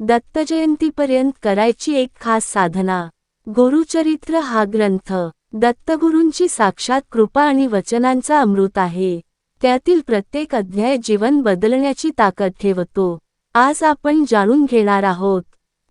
दत्तजयंतीपर्यंत करायची एक खास साधना. गुरुचरित्र हा ग्रंथ. दत्तगुरूंची साक्षात कृपा आणि वचनांचा अमृत आहे. त्यातील प्रत्येक अध्याय जीवन बदलण्याची ताकद ठेवतो. आज आपण जाणून घेणार आहोत.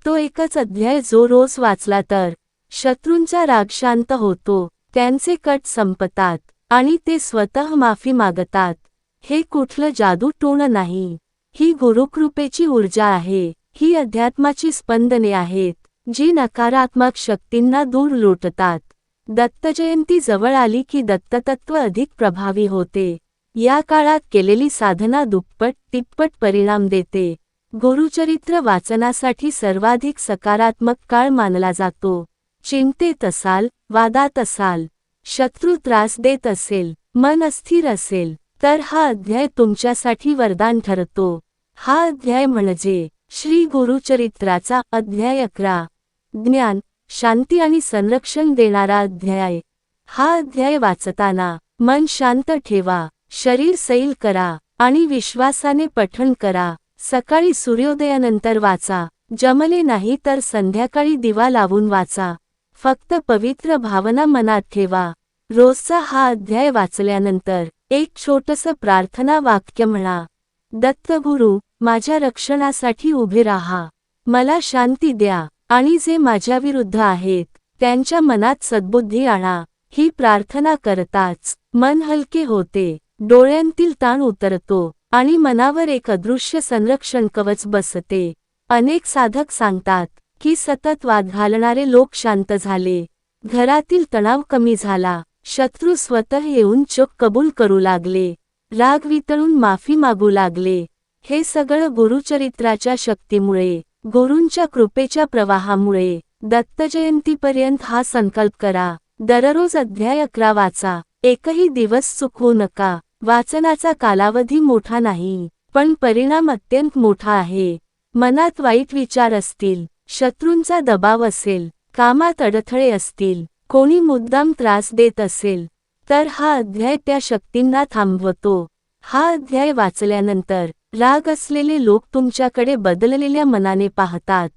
तो एकच अध्याय जो रोज वाचला तर शत्रूंचा राग शांत होतो त्यांचे कट संपतात आणि ते स्वतः माफी मागतात. हे कुठलं जादू टोण नाही. ही गुरुकृपेची ऊर्जा आहे. ही अध्यात्माची स्पंदने आहेत जी नकारात्मक शक्तींना दूर लोटतात. दत्तजयंती जवळ आली की दत्ततत्व अधिक प्रभावी होते. या काळात केलेली साधना दुप्पट तिप्पट परिणाम देते. गुरुचरित्र वाचनासाठी सर्वाधिक सकारात्मक काळ मानला जातो. चिंतेत असाल वादात असाल शत्रू त्रास देत असेल मन अस्थिर असेल तर हा अध्याय तुमच्यासाठी वरदान ठरतो. हा अध्याय म्हणजे श्री गुरुचरित्राचा अध्याय अकरा. ज्ञान शांती आणि संरक्षण देणारा अध्याय. हा अध्याय वाचताना मन शांत ठेवा शरीर सैल करा आणि विश्वासाने पठण करा. सकाळी सूर्योदयानंतर वाचा जमले नाही तर संध्याकाळी दिवा लावून वाचा. फक्त पवित्र भावना मनात ठेवा. रोजचा हा अध्याय वाचल्यानंतर एक छोटस प्रार्थना वाक्य म्हणा. दत्तगुरु माझ्या रक्षणासाठी उभे राहा. मला शांती द्या आणि जे माझ्याविरुद्ध आहेत त्यांच्या मनात सद्बुद्धी आणा. ही प्रार्थना करताच मन हलके होते. डोळ्यांतील ताण उतरतो आणि मनावर एक अदृश्य संरक्षण कवच बसते. अनेक साधक सांगतात की सतत वाद घालणारे लोक शांत झाले. घरातील तणाव कमी झाला. शत्रू स्वतः येऊन चोख कबूल करू लागले. राग वितळून माफी मागू लागले. हे सगळं गुरुचरित्राच्या शक्तीमुळे गुरूंच्या कृपेच्या प्रवाहामुळे दत्तजयंतीपर्यंत हा संकल्प करा. दररोज अध्याय अकरा वाचा. एकही दिवस चुकवू नका. वाचनाचा कालावधी मोठा नाही पण परिणाम अत्यंत मोठा आहे. मनात वाईट विचार असतील शत्रूंचा दबाव असेल कामात अडथळे असतील कोणी मुद्दाम त्रास देत असेल तर हा अध्याय त्या शक्तींना थांबवतो. हा अध्याय वाचल्यानंतर राग असलेले लोक तुमच्याकडे बदललेल्या मनाने पाहतात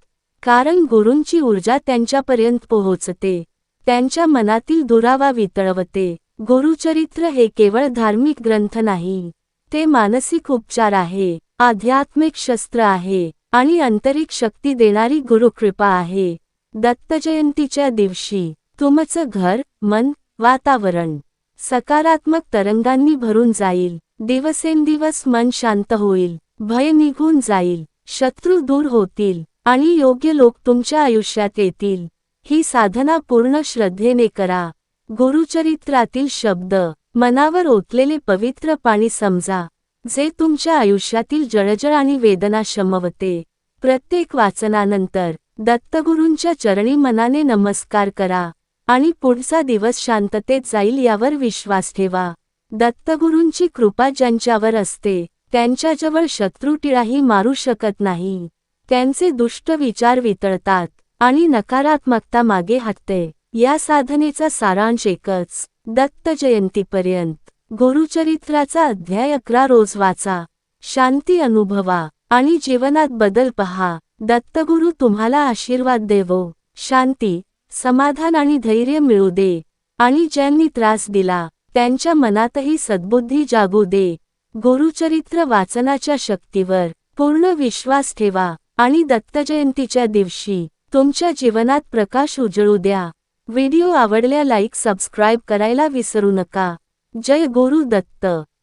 कारण गुरूंची ऊर्जा त्यांच्यापर्यंत पोहोचते त्यांच्या मनातील दुरावा वितळवते. गुरुचरित्र हे केवळ धार्मिक ग्रंथ नाही ते मानसिक उपचार आहे आध्यात्मिक शस्त्र आहे आणि आंतरिक शक्ती देणारी गुरुकृपा आहे. दत्तजयंतीच्या दिवशी तुमचं घर मन वातावरण सकारात्मक तरंगांनी भरून जाईल. दिवसेंदिवस मन शांत होईल भय निघून जाईल शत्रू दूर होतील आणि योग्य लोक तुमच्या आयुष्यात येतील. ही साधना पूर्ण श्रद्धेने करा. गुरुचरित्रातील शब्द मनावर ओतलेले पवित्र पाणी समजा जे तुमच्या आयुष्यातील जळजळ आणि वेदना शमवते. प्रत्येक वाचनानंतर दत्तगुरूंच्या चरणी मनाने नमस्कार करा आणि पुढचा दिवस शांततेत जाईल यावर विश्वास ठेवा. दत्तगुरूंची कृपा ज्यांच्यावर असते त्यांच्याजवळ शत्रुटिळाही मारू शकत नाही. त्यांचे दुष्ट विचार वितळतात आणि नकारात्मकता मागे हटते. या साधनेचा सारांश एकच दत्त जयंतीपर्यंत गुरुचरित्राचा अध्याय अकरा रोज वाचा. शांती अनुभवा आणि जीवनात बदल पहा. दत्तगुरु तुम्हाला आशीर्वाद देवो. शांती समाधान आणि धैर्य मिळू दे आणि ज्यांनी त्रास दिला त्यांच्या मनातही सद्बुद्धी जागू दे. गुरुचरित्र वाचनाच्या शक्तीवर पूर्ण विश्वास ठेवा आणि दत्तजयंतीच्या दिवशी तुमच्या जीवनात प्रकाश उजळू द्या. व्हिडिओ आवडल्या लाईक सबस्क्राईब करायला विसरू नका. जय गुरु दत्त.